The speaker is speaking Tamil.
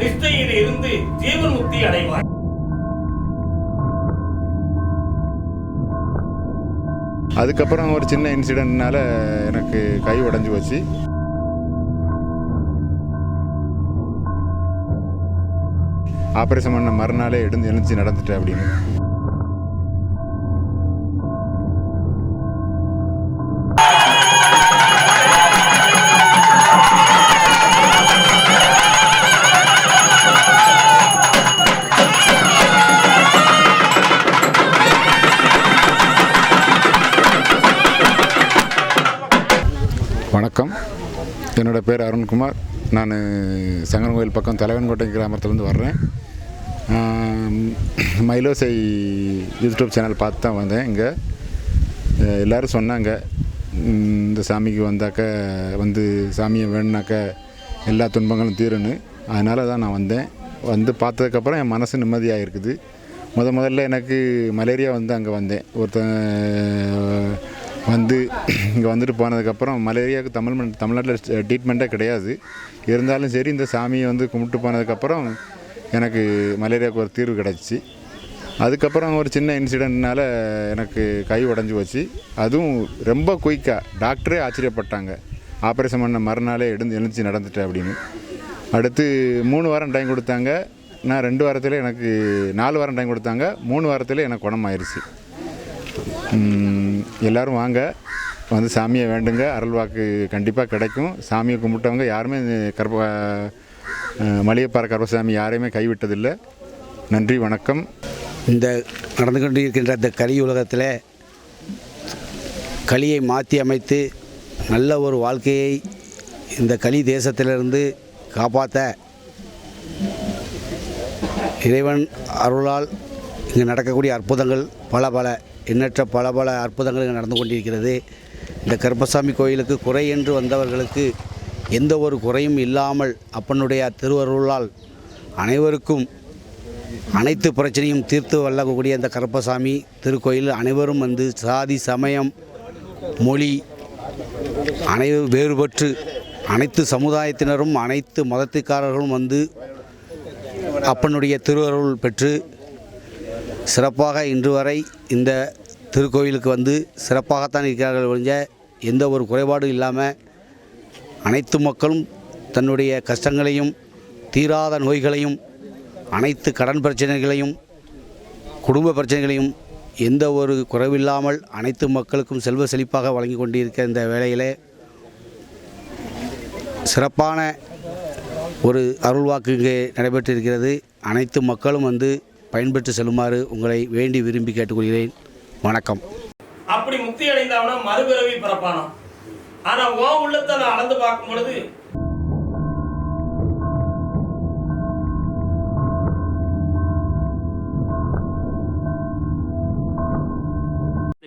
நிஷ்டையில் இருந்து ஜீவன் முக்தி அதுக்கப்புறம் ஒரு சின்ன இன்சிடென்ட்னால எனக்கு கை உடஞ்சி போச்சு. ஆப்ரேஷன் பண்ண மறுநாளே எழுந்து எழுந்துச்சு நடந்துட்டேன் அப்படின்னு. என்னோட பேர் அருண்குமார். நான் சங்கரன் கோயில் பக்கம் தலைவன்கோட்டை கிராமத்துலேருந்து வர்றேன். மயிலோசை யூடியூப் சேனல் பார்த்து தான் வந்தேன் இங்கே. எல்லோரும் சொன்னாங்க இந்த சாமிக்கு வந்தாக்க வந்து சாமியை வேணுனாக்க எல்லா துன்பங்களும் தீருன்னு அதனால தான் நான் வந்தேன். வந்து பார்த்ததுக்கப்புறம் என் மனசு நிம்மதியாக இருக்குது. முத முதல்ல எனக்கு மலேரியா வந்து அங்கே வந்தேன். ஒருத்தன் வந்து இங்கே வந்துட்டு போனதுக்கப்புறம் மலேரியாவுக்கு தமிழ் மண்- தமிழ்நாட்டில் ட்ரீட்மெண்ட்டே கிடையாது. இருந்தாலும் சரி இந்த சாமியை வந்து கும்பிட்டு போனதுக்கப்புறம் எனக்கு மலேரியாவுக்கு ஒரு தீர்வு கிடச்சிச்சு அதுக்கப்புறம் ஒரு சின்ன இன்சிடென்ட்னால எனக்கு கை உடஞ்சி போச்சு. அதுவும் ரொம்ப குயிக்காக டாக்டரே ஆச்சரியப்பட்டாங்க. ஆப்ரேஷன் பண்ண மறுநாளே எழுந்து எழுந்துச்சு நடந்துட்டேன் அப்படின்னு. அடுத்து மூணு வாரம் டைம் கொடுத்தாங்க. நான் ரெண்டு வாரத்தில் எனக்கு நாலு வாரம் டைம் கொடுத்தாங்க. மூணு வாரத்தில் எனக்கு குணமாயிருச்சு. எல்லோரும் வாங்க. வந்து சாமியை வேண்டுங்க. அருள்வாக்கு கண்டிப்பாக கிடைக்கும். சாமியை கும்பிட்டவங்க யாருமே கர்ப்ப மளிகைப்பாறை கருப்பசாமி யாரையுமே கைவிட்டதில்லை. நன்றி வணக்கம். இந்த நடந்து கொண்டு இருக்கின்ற இந்த கலி உலகத்தில் களியை மாற்றி அமைத்து நல்ல ஒரு வாழ்க்கையை இந்த களி தேசத்திலிருந்து காப்பாற்ற இறைவன் அருளால் இங்கே நடக்கக்கூடிய அற்புதங்கள் பல பல எண்ணற்ற பல பல அற்புதங்கள் இங்கே நடந்து கொண்டிருக்கிறது. இந்த கருப்பசாமி கோயிலுக்கு குறை என்று வந்தவர்களுக்கு எந்த ஒரு குறையும் இல்லாமல் அப்பனுடைய திருவருளால் அனைவருக்கும் அனைத்து பிரச்சனையும் தீர்த்து வல்லக்கூடிய இந்த கருப்பசாமி திருக்கோயில் அனைவரும் வந்து சாதி சமயம் மொழி அனைவரும் வேறுபட்டு அனைத்து சமுதாயத்தினரும் அனைத்து மதத்துக்காரர்களும் வந்து அப்பனுடைய திருவருள் பெற்று சிறப்பாக இன்று வரை இந்த திருக்கோயிலுக்கு வந்து சிறப்பாகத்தான் இருக்கிறார்கள் ஒழிஞ்ச எந்த ஒரு குறைபாடும் இல்லாமல் அனைத்து மக்களும் தன்னுடைய கஷ்டங்களையும் தீராத நோய்களையும் அனைத்து கடன் பிரச்சனைகளையும் குடும்ப பிரச்சனைகளையும் எந்த ஒரு குறைவில்லாமல் அனைத்து மக்களுக்கும் செல்வ செழிப்பாக வழங்கி கொண்டிருக்க இந்த வேளையிலே சிறப்பான ஒரு அருள்வாக்கு இங்கே நடைபெற்றிருக்கிறது. அனைத்து மக்களும் வந்து பயன்பெற்று செல்லுமாறு உங்களை வேண்டி விரும்பி கேட்டுக்கொள்கிறேன். வணக்கம். அப்படி முக்தி அடைந்தவன மறுபிறவி பிறப்பானாம் ஆனா உன் உள்ளத்தை நான் அளந்து பார்க்கும் பொழுது